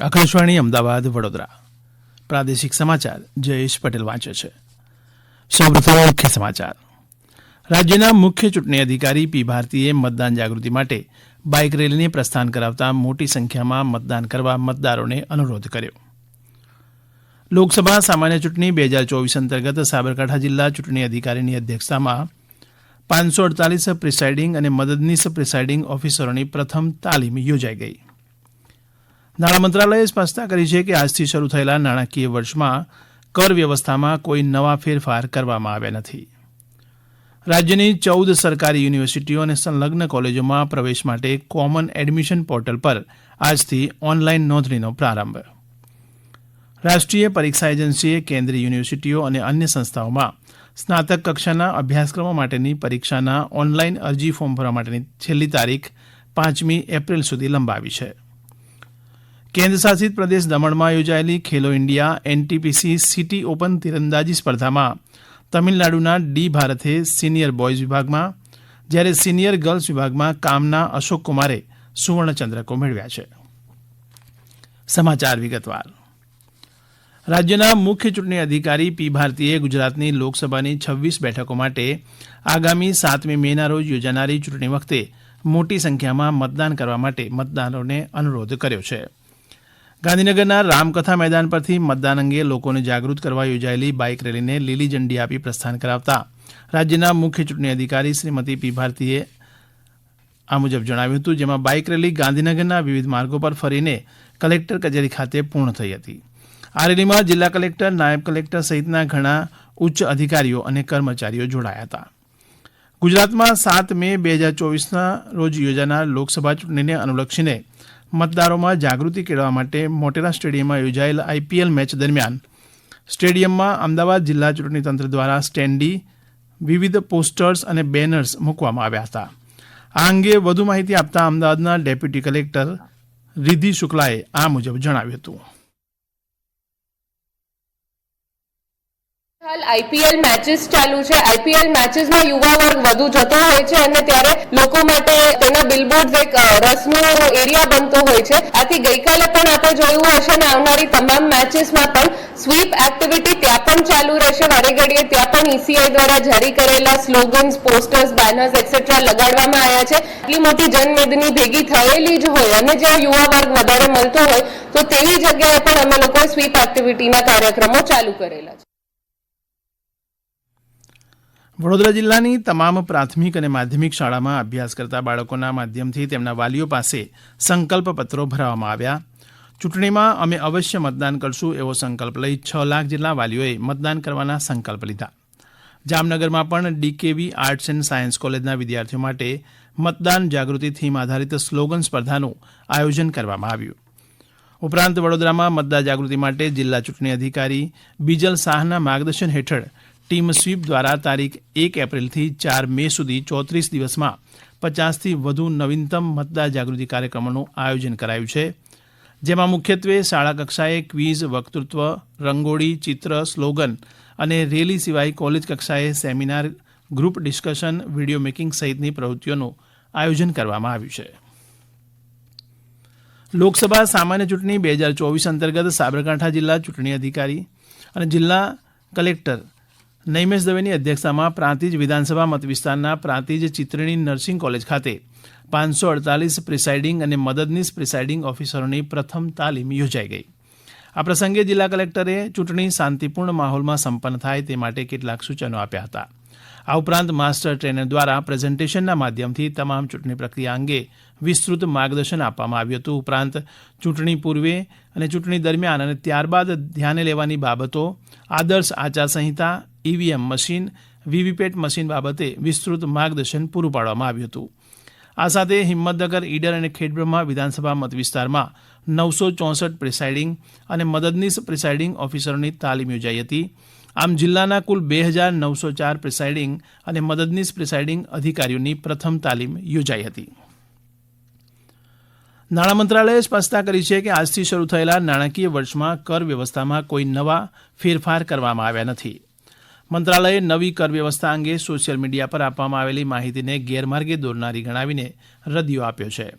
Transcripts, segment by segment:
આકાશવાણી, અમદાવાદ, વડોદરા. પ્રાદેશિક સમાચાર, જયેશ પટેલ વાંચે છે. મુખ્ય સમાચાર. રાજ્યના મુખ્ય ચૂંટણી અધિકારી પી ભારતીએ મતદાન જાગૃતિ માટે બાઇક રેલીને પ્રસ્થાન કરાવતા મોટી સંખ્યામાં મતદાન કરવા મતદારોને અનુરોધ કર્યો. લોકસભા સામાન્ય ચૂંટણી બે હજાર ચોવીસ અંતર્ગત સાબરકાંઠા જિલ્લા ચૂંટણી અધિકારીની અધ્યક્ષતામાં પાંચસો અડતાલીસ પ્રિસાઇડિંગ અને મદદનીશ પ્રિસાઇડિંગ ઓફિસરોની પ્રથમ તાલીમ યોજાઈ ગઈ. નાણાં મંત્રાલયે સ્પષ્ટતા કરી છે કે આજથી શરૂ થયેલા નાણાકીય વર્ષમાં કર વ્યવસ્થામાં કોઈ નવા ફેરફાર કરવામાં આવ્યા નથી. રાજ્યની ચૌદ સરકારી યુનિવર્સિટીઓ અને સંલગ્ન કોલેજોમાં પ્રવેશ માટે કોમન એડમિશન પોર્ટલ પર આજથી ઓનલાઈન નોંધણીનો પ્રારંભ. રાષ્ટ્રીય પરીક્ષા એજન્સીએ કેન્દ્રીય યુનિવર્સિટીઓ અને અન્ય સંસ્થાઓમાં સ્નાતક કક્ષાના અભ્યાસક્રમો માટેની પરીક્ષાના ઓનલાઈન અરજી ફોર્મ ભરવા માટેની છેલ્લી તારીખ પાંચમી એપ્રિલ સુધી લંબાવી છે. કેન્દ્ર શાસિત પ્રદેશ દમણમાં યોજાયેલી Khelo India NTPC city open તીરંદાજી સ્પર્ધામાં તમિલનાડુના ડી ભારતે સિનિયર બોયઝ વિભાગમાં, જ્યારે સિનિયર ગર્લ્સ વિભાગમાં કામના અશોક કુમારે સુવર્ણચંદ્રકો મેળવ્યા છે. સમાચાર વિગતવાર. રાજ્યના મુખ્ય ચૂંટણી અધિકારી પી ભારતીએ ગુજરાતની લોકસભાની છવ્વીસ બેઠકો માટે આગામી સાતમી મેના રોજ યોજાનારી ચૂંટણી વખતે મોટી સંખ્યામાં મતદાન કરવા માટે મતદારોને અનુરોધ કર્યો છે. ગાંધીનગરના રામકથા મેદાન પરથી મતદાન અંગે લોકોને જાગૃત કરવા યોજાયેલી બાઇક રેલીને લીલી ઝંડી આપી પ્રસ્થાન કરાવતા રાજ્યના મુખ્ય ચૂંટણી અધિકારી શ્રીમતી પી ભારતીએ આ મુજબ જણાવ્યું હતું, જેમાં બાઇક રેલી ગાંધીનગરના વિવિધ માર્ગો પર ફરીને કલેક્ટર કચેરી ખાતે પૂર્ણ થઈ હતી. આ રેલીમાં જિલ્લા કલેક્ટર, નાયબ કલેક્ટર સહિતના ઘણા ઉચ્ચ અધિકારીઓ અને કર્મચારીઓ જોડાયા હતા. ગુજરાતમાં સાત મે બે હજાર ચોવીસના રોજ યોજાનાર લોકસભા ચૂંટણીને અનુલક્ષીને મતદારોમાં જાગૃતિ કેળવવા માટે મોટેરા સ્ટેડિયમમાં યોજાયેલ આઈપીએલ મેચ દરમિયાન સ્ટેડિયમમાં અમદાવાદ જિલ્લા ચૂંટણી તંત્ર દ્વારા સ્ટેન્ડી, વિવિધ પોસ્ટર્સ અને બેનર્સ મૂકવામાં આવ્યા હતા. આ અંગે વધુ માહિતી આપતા અમદાવાદના ડેપ્યુટી કલેક્ટર રિધિ શુક્લાએ આ મુજબ જણાવ્યું હતું. આઈપીએલ મેચીસ ચાલુ છે. આઈપીએલ મેચીસમાં યુવા વર્ગ વધુ જતો હોય છે અને ત્યારે લોકો માટે તેના બિલબોર્ડ એક રસનો એરિયા બનતો હોય છે. આથી ગઈકાલે પણ આપણે જોયું હશે ને આવનારી તમામ મેચીસમાં પણ સ્વીપ એક્ટિવિટી ત્યાં પણ ચાલુ રહેશે. વારે ઘડીએ ત્યાં પણ ઈસીઆઈ દ્વારા જારી કરેલા સ્લોગન્સ પોસ્ટર્સ બેનર્સ એક્સેટ્રા લગાડવામાં આવ્યા છે. આટલી મોટી જનમેદની ભેગી થયેલી જ હોય અને જ્યાં યુવા વર્ગ વધારે મળતો હોય, તો તેવી જગ્યાએ પણ અમે લોકોએ સ્વીપ એક્ટિવિટીના કાર્યક્રમો ચાલુ કરેલા છે. વડોદરા જિલ્લાની તમામ પ્રાથમિક અને માધ્યમિક શાળામાં અભ્યાસ કરતા બાળકોના માધ્યમથી તેમના વાલીઓ પાસે સંકલ્પ પત્રો ભરાવવામાં આવ્યા. ચૂંટણીમાં અમે અવશ્ય મતદાન કરશું એવો સંકલ્પ લઈ છ લાખ જેટલા વાલીઓએ મતદાન કરવાના સંકલ્પ લીધા. જામનગરમાં પણ ડીકેવી આર્ટ્સ એન્ડ સાયન્સ કોલેજના વિદ્યાર્થીઓ માટે મતદાન જાગૃતિ થીમ આધારિત સ્લોગન સ્પર્ધાનું આયોજન કરવામાં આવ્યું. ઉપરાંત વડોદરામાં મતદાર જાગૃતિ માટે જિલ્લા ચૂંટણી અધિકારી બીજલ શાહના માર્ગદર્શન હેઠળ ટીમ સ્વીપ દ્વારા તારીખ એક એપ્રિલથી ચાર મે સુધી ચોત્રીસ દિવસમાં પચાસથી વધુ નવીનતમ મતદાર જાગૃતિ કાર્યક્રમોનું આયોજન કરાયું છે. જેમાં મુખ્યત્વે શાળા કક્ષાએ ક્વિઝ, વક્તૃત્વ, રંગોળી, ચિત્ર, સ્લોગન અને રેલી સિવાય કોલેજ કક્ષાએ seminar, group discussion, video making સહિતની પ્રવૃત્તિઓનું આયોજન કરવામાં આવ્યું છે. લોકસભા સામાન્ય ચૂંટણી બે હજાર ચોવીસ અંતર્ગત સાબરકાંઠા જિલ્લા ચૂંટણી અધિકારી અને જિલ્લા કલેક્ટર નૈમેશ દવેની અધ્યક્ષતામાં પ્રાંતિજ વિધાનસભા મત વિસ્તારના પ્રાંતિજ ચિત્રણી નર્સિંગ કોલેજ ખાતે પાંચસો અડતાલીસ પ્રિસાઇડિંગ અને મદદનીશ પ્રિસાઇડિંગ ઓફિસરોની પ્રથમ તાલીમ યોજાઈ ગઈ. આ પ્રસંગે જિલ્લા કલેક્ટરે ચૂંટણી શાંતિપૂર્ણ માહોલમાં સંપન્ન થાય તે માટે કેટલાક સૂચનો આપ્યા હતા. આ ઉપરાંત માસ્ટર ટ્રેનર દ્વારા પ્રેઝન્ટેશનના માધ્યમથી તમામ ચૂંટણી પ્રક્રિયા અંગે વિસ્તૃત માર્ગદર્શન આપવામાં આવ્યું હતું. ઉપરાંત ચૂંટણી પૂર્વે અને ચૂંટણી દરમિયાન અને ત્યારબાદ ધ્યાને લેવાની બાબતો, આદર્શ આચારસંહિતા, ઈવીએમ મશીન, વીવીપેટ મશીન બાબતે વિસ્તૃત માર્ગદર્શન પૂરું પાડવામાં આવ્યું હતું. આ સાથે હિંમતનગર, ઈડર અને ખેડબ્રહ્મા વિધાનસભા મત વિસ્તારમાં નવસો ચોસઠ પ્રિસાઇડિંગ અને મદદનીશ પ્રિસાઇડિંગ ઓફિસરોની તાલીમ યોજાઈ હતી. આમ જિલ્લાના કુલ બે હજાર નવસો ચાર પ્રિસાઇડિંગ અને મદદનીશ પ્રિસાઇડિંગ અધિકારીઓની પ્રથમ તાલીમ યોજાઈ હતી. નાણાં મંત્રાલયે સ્પષ્ટતા કરી છે કે આજથી શરૂ થયેલા નાણાકીય વર્ષમાં કર વ્યવસ્થામાં કોઈ નવા ફેરફાર કરવામાં આવ્યા નથી. મંત્રાલયે નવી કર વ્યવસ્થા અંગે સોશિયલ મીડિયા પર આપવામાં આવેલી માહિતીને ગેરમાર્ગે દોરનારી ગણાવીને રદિયો આપ્યો છે.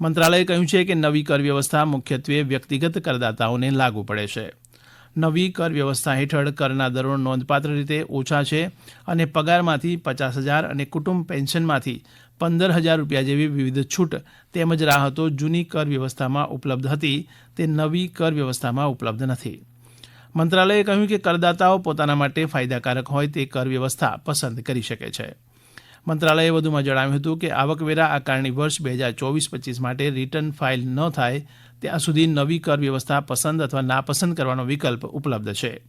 મંત્રાલયે કહ્યું છે કે નવી કર વ્યવસ્થા મુખ્યત્વે વ્યક્તિગત કરદાતાઓને લાગુ પડે છે. નવી કર વ્યવસ્થા હેઠળ કરના દરો નોંધપાત્ર રીતે ઓછા છે અને પગારમાંથી પચાસ હજાર અને કુટુંબ પેન્શનમાંથી પંદર હજાર રૂપિયા જેવી વિવિધ છૂટ તેમજ રાહતો જૂની કર વ્યવસ્થામાં ઉપલબ્ધ હતી, તે નવી કર વ્યવસ્થામાં ઉપલબ્ધ નથી. મંત્રાલયે કહ્યું કે કરદાતાઓ પોતાના માટે ફાયદાકારક હોય તે કર વ્યવસ્થા પસંદ કરી શકે છે. મંત્રાલયે વધુમાં જણાવ્યું હતું કે આવકવેરા આકારણી વર્ષ બે હજાર ચોવીસ પચીસ માટે રિટર્ન ફાઇલ ન થાય, ત્યાં સુધી નવી કર વ્યવસ્થા પસંદ અથવા નાપસંદ કરવાનો વિકલ્પ ઉપલબ્ધ છે.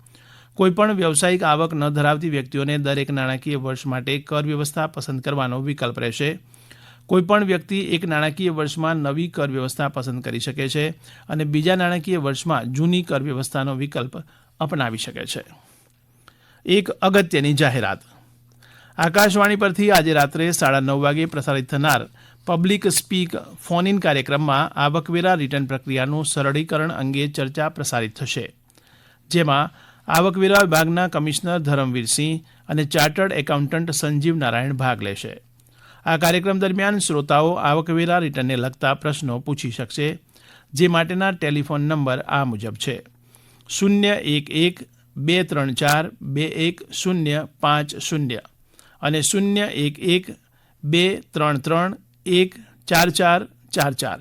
કોઈપણ વ્યવસાયિક આવક ન ધરાવતી વ્યક્તિઓને દરેક નાણાકીય વર્ષ માટે કર વ્યવસ્થા પસંદ કરવાનો વિકલ્પ રહેશે. કોઈપણ વ્યક્તિ એક નાણાકીય વર્ષમાં નવી કર વ્યવસ્થા પસંદ કરી શકે છે અને બીજા નાણાકીય વર્ષમાં જૂની કર વ્યવસ્થાનો વિકલ્પ અપનાવી શકે છે. એક અગત્યની જાહેરાત. આકાશવાણી પરથી આજે રાત્રે સાડા નવ વાગે પ્રસારિત થનાર પબ્લિક સ્પીક ફોન ઇન કાર્યક્રમમાં આવકવેરા રિટર્ન પ્રક્રિયાનું સરળીકરણ અંગે ચર્ચા પ્રસારિત થશે, જેમાં આવકવેરા વિભાગના કમિશનર ધરમવીરસિંહ અને ચાર્ટર્ડ એકાઉન્ટન્ટ સંજીવ નારાયણ ભાગ લેશે. આ કાર્યક્રમ દરમિયાન શ્રોતાઓ આવકવેરા રિટર્નને લગતા પ્રશ્નો પૂછી શકશે, જે માટેના ટેલિફોન નંબર આ મુજબ છે. શૂન્ય એક એક બે ત્રણ ચાર બે એક શૂન્ય પાંચ શૂન્ય અને શૂન્ય એક એક બે ત્રણ ત્રણ એક ચાર ચાર ચાર ચાર.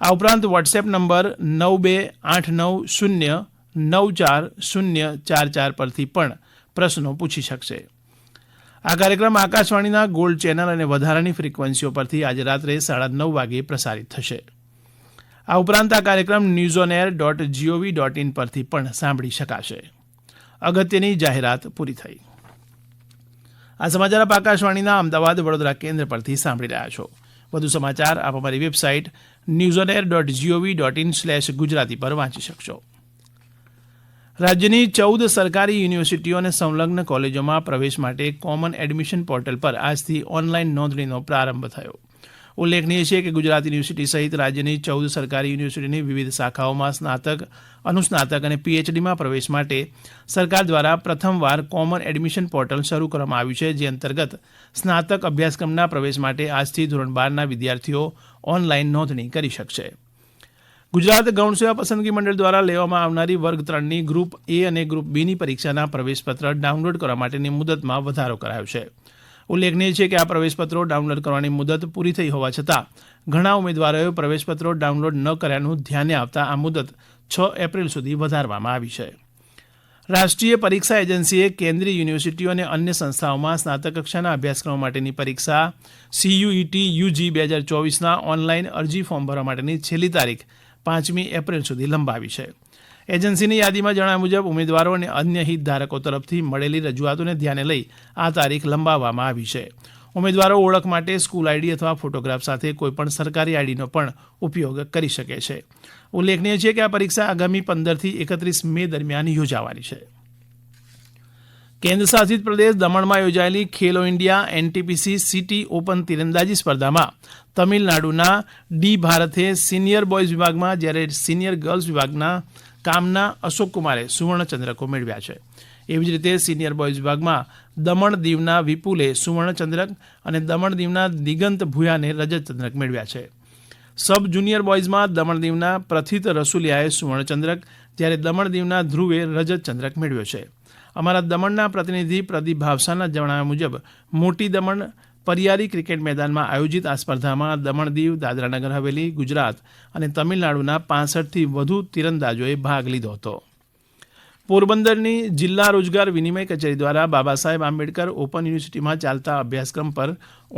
આ ઉપરાંત વોટ્સએપ નંબર નવ બે આઠ નવ શૂન્ય નવ ચાર શૂન્ય ચાર ચાર પરથી પણ પ્રશ્નો પૂછી શકશે. આ કાર્યક્રમ આકાશવાણીના ગોલ્ડ ચેનલ અને વધારાની ફ્રીક્વન્સીઓ પરથી આજે રાત્રે સાડા નવ વાગે પ્રસારિત થશે. આ ઉપરાંત આ કાર્યક્રમ news on air dot G O V dot in પરથી પણ સાંભળી શકાશે. અગત્યની જાહેરાત પૂરી થઈ. આ સમાચાર આપ આકાશવાણીના અમદાવાદ વડોદરા કેન્દ્ર પરથી સાંભળી રહ્યા છો. વધુ સમાચાર આપ અમારી website news on air dot G O V dot in slash Gujarati પર વાંચી શકશો. રાજ્યની ચૌદ સરકારી યુનિવર્સિટીઓ અને સંલગ્ન કોલેજોમાં પ્રવેશ માટે કોમન એડમિશન પોર્ટલ પર આજથી ઓનલાઈન નોંધણીનો પ્રારંભ થયો. ઉલ્લેખનીય છે કે ગુજરાત યુનિવર્સિટી સહિત રાજ્યની ચૌદ સરકારી યુનિવર્સિટીની વિવિધ શાખાઓમાં સ્નાતક, અનુસ્નાતક અને પીએચડીમાં પ્રવેશ માટે સરકાર દ્વારા પ્રથમવાર કોમન એડમિશન પોર્ટલ શરૂ કરવામાં આવ્યું છે, જે અંતર્ગત સ્નાતક અભ્યાસક્રમના પ્રવેશ માટે આજથી ધોરણ બારના વિદ્યાર્થીઓ ઓનલાઈન નોંધણી કરી શકશે. ગુજરાત ગૌણ સેવા પસંદગી મંડળ દ્વારા લેવામાં આવનારી વર્ગ ત્રણની ગ્રુપ એ અને ગ્રુપ બીની પરીક્ષાના પ્રવેશપત્ર ડાઉનલોડ કરવા માટેની મુદતમાં વધારો કરાયો છે. ઉલ્લેખનીય છે કે આ પ્રવેશપત્રો ડાઉનલોડ કરવાની મુદત પૂરી થઈ હોવા છતાં, ઘણા ઉમેદવારોએ પ્રવેશપત્રો ડાઉનલોડ ન કર્યાનું ધ્યાને આવતા આ મુદત છ એપ્રિલ સુધી વધારવામાં આવી છે. રાષ્ટ્રીય પરીક્ષા એજન્સીએ કેન્દ્રીય યુનિવર્સિટીઓ અને અન્ય સંસ્થાઓમાં સ્નાતક કક્ષાના અભ્યાસક્રમો માટેની પરીક્ષા સીયુઈટી યુજી બે હજાર ચોવીસના ઓનલાઈન અરજી ફોર્મ ભરવા માટેની છેલ્લી તારીખ પાંચમી એપ્રિલ સુધી લંબાવી છે. એજન્સીની યાદીમાં જણાવ્યા મુજબ, ઉમેદવારો અને અન્ય હિતધારકો તરફથી મળેલી રજૂઆતોને ધ્યાને લઈ આ તારીખ લંબાવવામાં આવી છે. ઉમેદવારો ઓળખ માટે સ્કૂલ આઈડી અથવા ફોટોગ્રાફ સાથે કોઈપણ સરકારી આઈડીનો પણ ઉપયોગ કરી શકે છે. ઉલ્લેખનીય છે કે આ પરીક્ષા આગામી પંદરથી એકત્રીસ મે દરમિયાન યોજાવાની છે. કેન્દ્ર શાસિત પ્રદેશ દમણમાં યોજાયેલી Khelo India NTPC city open તીરંદાજી સ્પર્ધામાં તમિલનાડુના ડી ભારતે સિનિયર બોયઝ વિભાગમાં, જ્યારે સિનિયર ગર્લ્સ વિભાગના કામના અશોક કુમારે સુવર્ણચંદ્રકો મેળવ્યા છે. એવી જ રીતે સિનિયર બોયઝ વિભાગમાં દમણ દીવના વિપુલે સુવર્ણચંદ્રક અને દમણ દીવના દિગંત ભૂયાને રજત ચંદ્રક મેળવ્યા છે. સબ જુનિયર બોયઝમાં દમણ દીવના પ્રથિત રસુલિયાએ સુવર્ણચંદ્રક, જ્યારે દમણ દીવના ધ્રુવે રજત ચંદ્રક મેળવ્યો છે. અમારા દમણના પ્રતિનિધિ પ્રદીપ ભાવસાના જણાવ્યા મુજબ, મોટી દમણ પરિયારી ક્રિકેટ મેદાનમાં આયોજિત આ સ્પર્ધામાં દમણ દીવ દાદરાનગર હવેલી, ગુજરાત અને તમિલનાડુના પાસઠથી વધુ તીરંદાજોએ ભાગ લીધો હતો. પોરબંદરની જિલ્લા રોજગાર વિનિમય કચેરી દ્વારા બાબા સાહેબ આંબેડકર ઓપન યુનિવર્સિટીમાં ચાલતા અભ્યાસક્રમ પર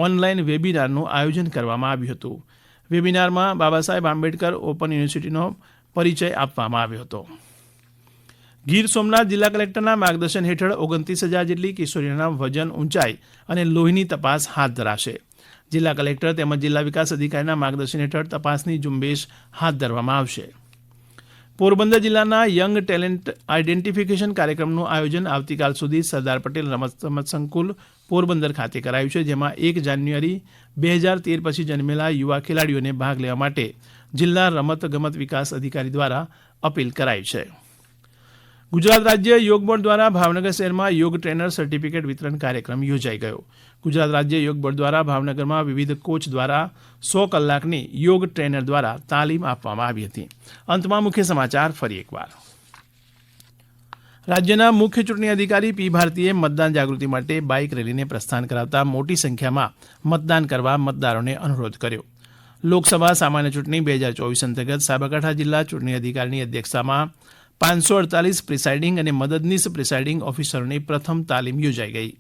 ઓનલાઈન વેબિનારનું આયોજન કરવામાં આવ્યું હતું. વેબિનારમાં બાબા સાહેબ આંબેડકર ઓપન યુનિવર્સિટીનો પરિચય આપવામાં આવ્યો હતો. ગીર સોમનાથ જિલ્લા કલેક્ટરના માર્ગદર્શન હેઠળ ઓગણત્રીસ હજાર જેટલી કિશોરીઓના વજન ઊંચાઈ અને લોહીની તપાસ હાથ ધરાશે. જિલ્લા કલેક્ટર તેમજ જિલ્લા વિકાસ અધિકારીના માર્ગદર્શન હેઠળ તપાસની ઝુંબેશ હાથ ધરવામાં આવશે. પોરબંદર જિલ્લાના યંગ ટેલેન્ટ આઇડેન્ટિફિકેશન કાર્યક્રમનું આયોજન આવતીકાલ સુધી સરદાર પટેલ રમત રમત સંકુલ પોરબંદર ખાતે કરાયું છે, જેમાં એક જાન્યુઆરી બે હજાર તેર પછી જન્મેલા યુવા ખેલાડીઓને ભાગ લેવા માટે જિલ્લા રમત ગમત વિકાસ અધિકારી દ્વારા અપીલ કરાઈ છે. ગુજરાત રાજ્ય યોગ બોર્ડ દ્વારા ભાવનગર શહેરમાં યોગ ટ્રેનર સર્ટિફિકેટ વિતરણ કાર્યક્રમ યોજાઈ ગયો. ગુજરાત રાજ્ય યોગ બોર્ડ દ્વારા ભાવનગરમાં વિવિધ કોચ દ્વારા સો કલાકની યોગ ટ્રેનર દ્વારા તાલીમ આપવામાં આવી હતી. અંતમાં મુખ્ય સમાચાર ફરી એકવાર. રાજ્યના મુખ્ય ચૂંટણી અધિકારી પી ભારતીએ મતદાન જાગૃતિ માટે બાઇક રેલીને પ્રસ્થાન કરાવતા મોટી સંખ્યામાં મતદાન કરવા મતદારોને અનુરોધ કર્યો. લોકસભા સામાન્ય ચૂંટણી બે હજાર ચોવીસ અંતર્ગત સાબરકાંઠા જિલ્લા ચૂંટણી અધિકારીની અધ્યક્ષતામાં પાંચસો અડતાલીસ પ્રિસાઇડિંગ અને મદદનીશ પ્રિસાઇડિંગ ઓફિસરોની પ્રથમ તાલીમ યોજાઈ ગઈ.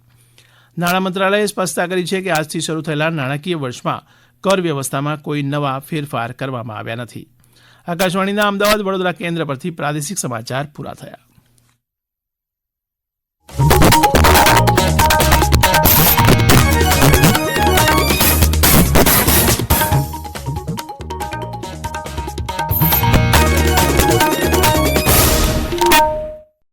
નાણાં મંત્રાલયે સ્પષ્ટતા કરી છે કે આજથી શરૂ થયેલા નાણાકીય વર્ષમાં કર વ્યવસ્થામાં કોઈ નવા ફેરફાર કરવામાં આવ્યા નથી. આકાશવાણીના અમદાવાદ વડોદરા કેન્દ્ર પરથી પ્રાદેશિક સમાચાર પૂરા થયા.